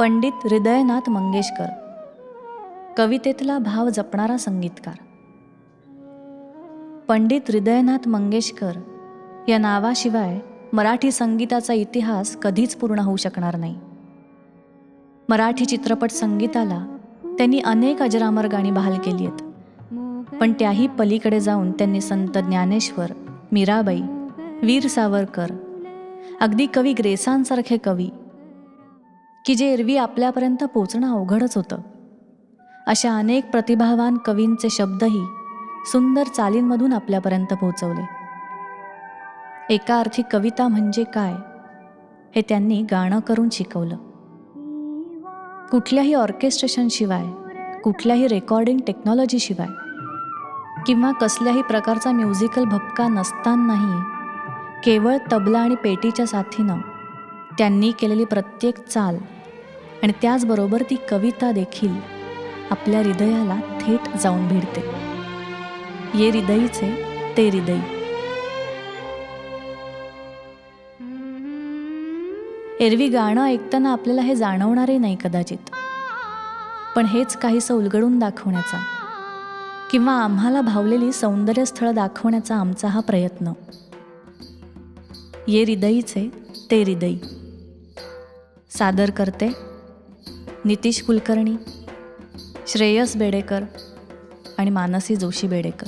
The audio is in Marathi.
पंडित हृदयनाथ मंगेशकर. कवितेतला भाव जपणारा संगीतकार. पंडित हृदयनाथ मंगेशकर या नावाशिवाय मराठी संगीताचा इतिहास कधीच पूर्ण होऊ शकणार नाही. मराठी चित्रपट संगीताला त्यांनी अनेक अजरामर गाणी बहाल केली आहेत. पण त्याही पलीकडे जाऊन त्यांनी संत ज्ञानेश्वर मीराबाई वीर सावरकर अगदी कवी ग्रेसांसारखे कवी की जे एरवी आपल्यापर्यंत पोचणं अवघडच होतं. अशा अनेक प्रतिभावान कवींचे शब्दही सुंदर चालींमधून आपल्यापर्यंत पोहोचवले एका अर्थी कविता म्हणजे काय हे त्यांनी गाणं करून शिकवलं. कुठल्याही ऑर्केस्ट्रेशनशिवाय कुठल्याही रेकॉर्डिंग टेक्नॉलॉजीशिवाय किंवा कसल्याही प्रकारचा म्युझिकल भपका नसतानाही केवळ तबला आणि पेटीच्या साथीनं त्यांनी केलेली प्रत्येक चाल आणि त्याचबरोबर ती कविता देखील आपल्या हृदयाला थेट जाऊन भिडते. ये हृदयीचे ते हृदयी. एरवी गाणं ऐकताना आपल्याला हे जाणवणारही नाही कदाचित. पण हेच काहीसं उलगडून दाखवण्याचा किंवा आम्हाला भावलेली सौंदर्य स्थळं दाखवण्याचा आमचा हा प्रयत्न. ये हृदयीचे ते हृदयी. सादर करते नितीश कुलकर्णी श्रेयस बेडेकर आणि मानसी जोशी बेडेकर.